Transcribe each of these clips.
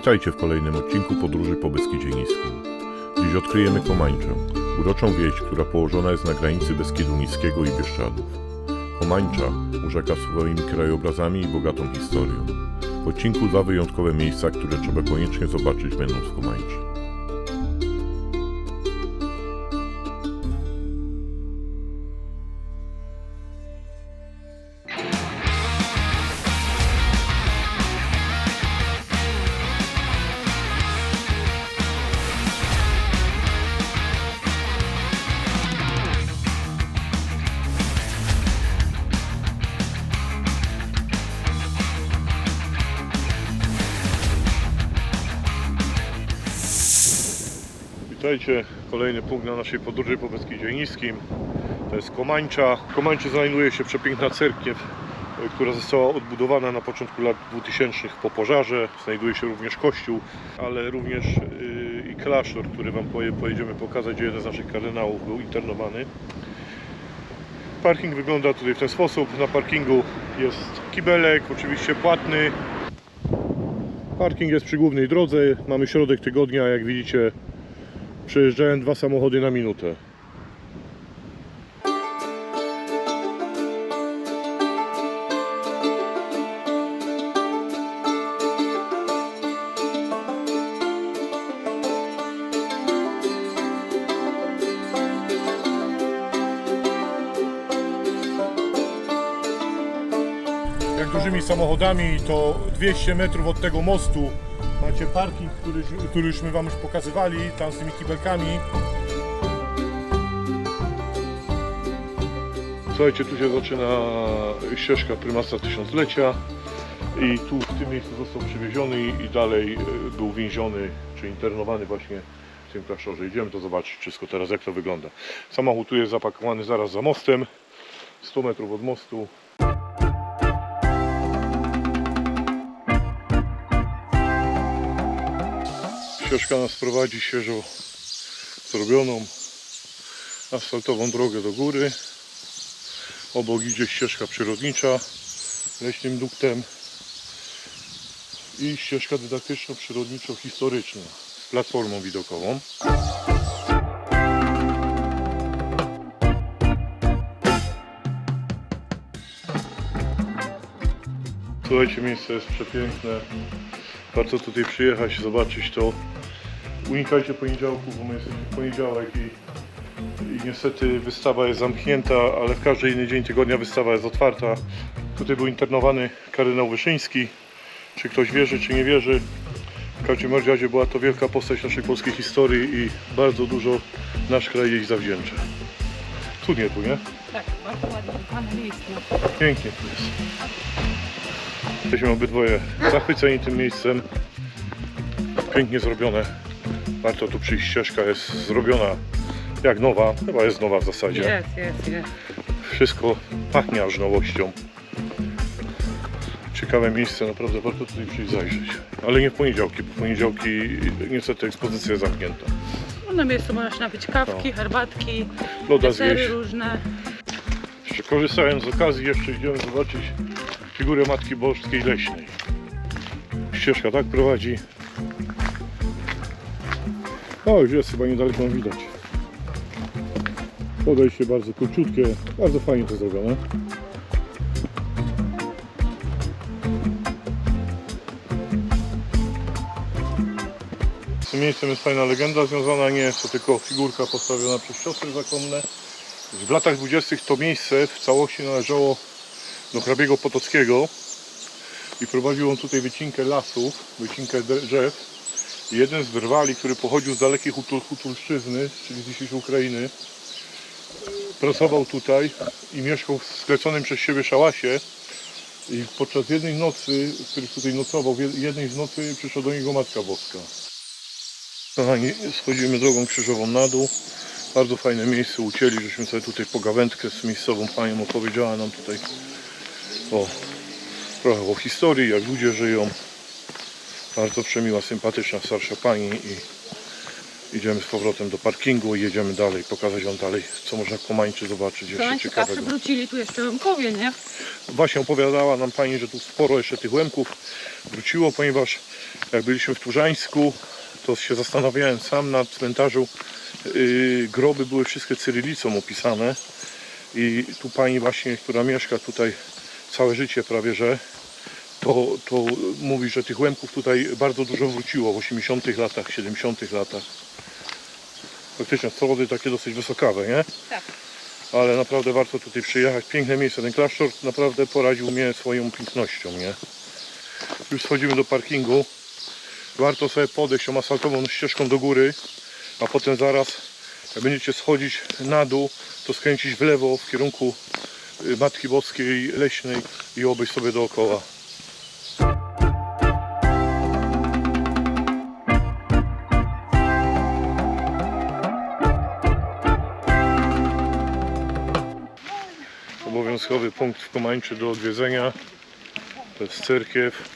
Witajcie w kolejnym odcinku Podróży po Beskidzie Niskim. Dziś odkryjemy Komańczę, uroczą wieś, która położona jest na granicy Beskidu Niskiego i Bieszczadów. Komańcza urzeka swoimi krajobrazami i bogatą historią. W odcinku dwa wyjątkowe miejsca, które trzeba koniecznie zobaczyć będąc w Komańczy. Witajcie, kolejny punkt na naszej podróży po Beskidzie Niskim. To jest Komańcza. W Komańczy znajduje się przepiękna cerkiew, e, która została odbudowana na początku lat 2000 po pożarze. Znajduje się również kościół, ale również yy, i klasztor, który Wam poje- pojedziemy pokazać, gdzie jeden z naszych kardynałów był internowany. Parking wygląda tutaj w ten sposób. Na parkingu jest kibelek, oczywiście płatny. Parking jest przy głównej drodze. Mamy środek tygodnia, jak widzicie Przejeżdżają dwa samochody na minutę. Jak dużymi samochodami to 200 metrów od tego mostu macie parking, który, który już Wam już pokazywali, tam z tymi kibelkami. Słuchajcie, tu się zaczyna ścieżka prymasa tysiąclecia i tu w tym miejscu został przywieziony i, i dalej e, był więziony czy internowany właśnie w tym klasztorze. Idziemy to zobaczyć wszystko teraz jak to wygląda. Samochód tu jest zapakowany zaraz za mostem, 100 metrów od mostu. Ścieżka nas prowadzi świeżo zrobioną asfaltową drogę do góry. Obok idzie ścieżka przyrodnicza leśnym duktem i ścieżka dydaktyczno-przyrodniczo-historyczna z platformą widokową. Słuchajcie, miejsce jest przepiękne. Warto tutaj przyjechać, zobaczyć to. Unikajcie poniedziałków, bo my jesteśmy w poniedziałek i, i niestety wystawa jest zamknięta, ale w każdy inny dzień tygodnia wystawa jest otwarta. Tutaj był internowany kardynał Wyszyński. Czy ktoś wierzy, czy nie wierzy. W każdym razie była to wielka postać naszej polskiej historii i bardzo dużo nasz kraj jej zawdzięcza. Cudnie tu, nie? Tak, bardzo ładnie miejsce. Pięknie tu jest. Jesteśmy obydwoje zachwyceni tym miejscem. Pięknie zrobione. Warto tu przyjść. Ścieżka jest zrobiona jak nowa. Chyba jest nowa w zasadzie. Jest, jest, jest. Wszystko pachnie aż nowością. Ciekawe miejsce, naprawdę warto tutaj przyjść zajrzeć. Ale nie w poniedziałki, bo w poniedziałki niestety ekspozycja jest zamknięta. No, na miejscu możesz napić kawki, herbatki, Loda desery zjeść. różne. Jeszcze korzystając z okazji, jeszcze idziemy zobaczyć figurę Matki Boskiej Leśnej. Ścieżka tak prowadzi. O, już jest chyba niedaleko widać. Podejście bardzo króciutkie, bardzo fajnie to zrobione. Z tym miejscem jest fajna legenda związana, nie jest to tylko figurka postawiona przez siostry zakonne. W latach dwudziestych to miejsce w całości należało do hrabiego Potockiego i prowadził on tutaj wycinkę lasów, wycinkę drzew. Jeden z drwali, który pochodził z dalekiej Hutulszczyzny, czyli z dzisiejszej Ukrainy, pracował tutaj i mieszkał w skleconym przez siebie szałasie. I podczas jednej nocy, w której tutaj nocował, jednej z nocy przyszła do niego Matka Boska. Kochani, schodzimy drogą krzyżową na dół. Bardzo fajne miejsce ucięli, żeśmy sobie tutaj pogawędkę z miejscową panią opowiedziała nam tutaj o trochę o historii, jak ludzie żyją. Bardzo przemiła, sympatyczna starsza pani i Idziemy z powrotem do parkingu i jedziemy dalej, pokazać Wam dalej, co można w Komańczy zobaczyć jeszcze najciekawsze ciekawego. wrócili tu jeszcze Łemkowie, nie? Właśnie opowiadała nam Pani, że tu sporo jeszcze tych łemków wróciło, ponieważ jak byliśmy w Turzańsku, to się zastanawiałem sam na cmentarzu. Yy, groby były wszystkie cyrylicą opisane i tu Pani właśnie, która mieszka tutaj całe życie prawie, że to, to mówi, że tych łemków tutaj bardzo dużo wróciło w 80 latach, 70 latach. Faktycznie schody takie dosyć wysokawe, nie? Tak. ale naprawdę warto tutaj przyjechać. Piękne miejsce. Ten klasztor naprawdę poradził mnie swoją pięknością, nie? Już schodzimy do parkingu. Warto sobie podejść tą asfaltową ścieżką do góry, a potem zaraz, jak będziecie schodzić na dół, to skręcić w lewo w kierunku y, Matki Boskiej Leśnej i obejść sobie dookoła. Obowiązkowy punkt w Komańczy do odwiedzenia. To jest cerkiew.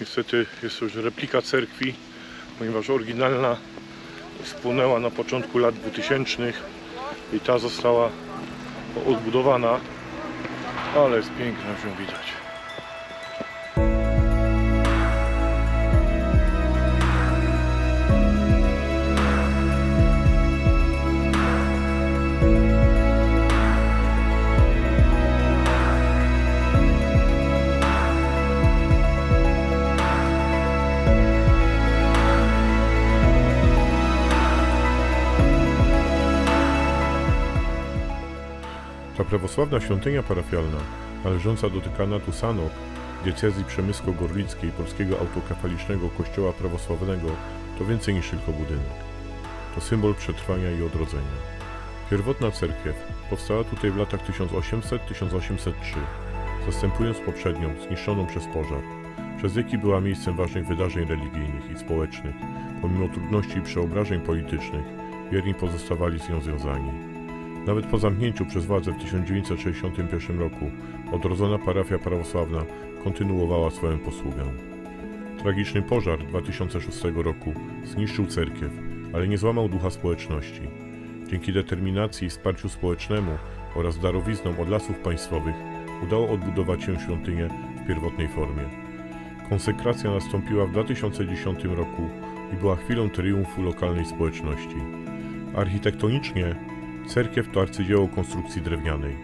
Niestety jest to już replika cerkwi, ponieważ oryginalna spłonęła na początku lat 2000 i ta została odbudowana, ale jest piękna, już ją widać. Prawosławna świątynia parafialna, należąca do dekanatu Sanok, diecezji przemysko-gorlickiej Polskiego Autokefalicznego Kościoła Prawosławnego, to więcej niż tylko budynek. To symbol przetrwania i odrodzenia. Pierwotna cerkiew powstała tutaj w latach 1800-1803, zastępując poprzednią, zniszczoną przez pożar. Przez wieki była miejscem ważnych wydarzeń religijnych i społecznych. Pomimo trudności i przeobrażeń politycznych, wierni pozostawali z nią związani. Nawet po zamknięciu przez władze w 1961 roku odrodzona parafia prawosławna kontynuowała swoją posługę. Tragiczny pożar 2006 roku zniszczył cerkiew, ale nie złamał ducha społeczności. Dzięki determinacji i wsparciu społecznemu oraz darowiznom od lasów państwowych udało odbudować się świątynię w pierwotnej formie. Konsekracja nastąpiła w 2010 roku i była chwilą triumfu lokalnej społeczności. Architektonicznie Cerkiew to arcydzieło konstrukcji drewnianej.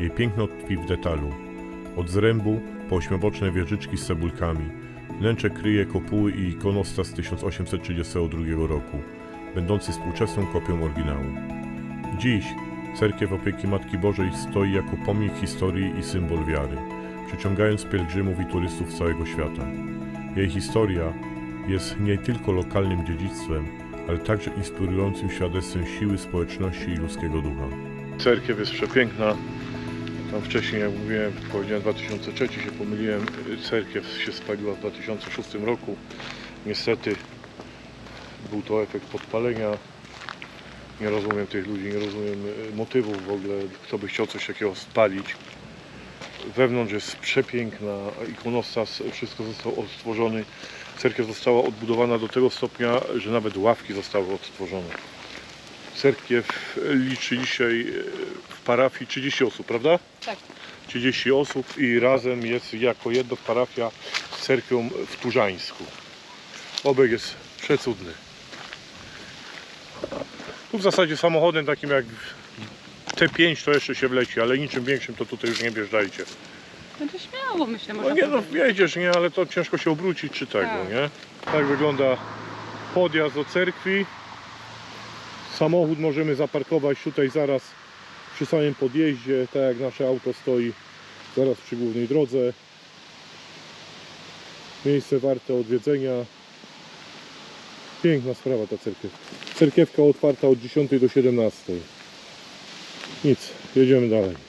Jej piękno tkwi w detalu. Od zrębu po ośmioboczne wieżyczki z cebulkami. Wnętrze kryje kopuły i ikonostas z 1832 roku, będący współczesną kopią oryginału. Dziś cerkiew opieki Matki Bożej stoi jako pomnik historii i symbol wiary, przyciągając pielgrzymów i turystów z całego świata. Jej historia jest nie tylko lokalnym dziedzictwem, ale także inspirującym świadectwem siły społeczności i ludzkiego ducha. Cerkiew jest przepiękna. Tam wcześniej, jak mówiłem, powiedziałem 2003 się pomyliłem. Cerkiew się spaliła w 2006 roku. Niestety był to efekt podpalenia. Nie rozumiem tych ludzi, nie rozumiem e, motywów w ogóle, kto by chciał coś takiego spalić. Wewnątrz jest przepiękna, ikonostas, wszystko zostało odtworzony. Cerkiew została odbudowana do tego stopnia, że nawet ławki zostały odtworzone. Cerkiew liczy dzisiaj e, w parafii 30 osób, prawda? Tak. 30 osób i razem jest jako jedno parafia z cerkwią w Turzańsku. Obieg jest przecudny. Tu w zasadzie samochodem takim jak T5 to jeszcze się wleci, ale niczym większym to tutaj już nie wjeżdżajcie. No to śmiało myślę, No można nie no, wiedziesz, nie, ale to ciężko się obrócić czy tego, Tak. nie? Tak wygląda podjazd do cerkwi. Samochód możemy zaparkować tutaj zaraz przy samym podjeździe, tak jak nasze auto stoi zaraz przy głównej drodze. Miejsce warte odwiedzenia. Piękna sprawa ta cerkiew. Cerkiewka otwarta od 10 do 17. Nic, jedziemy dalej.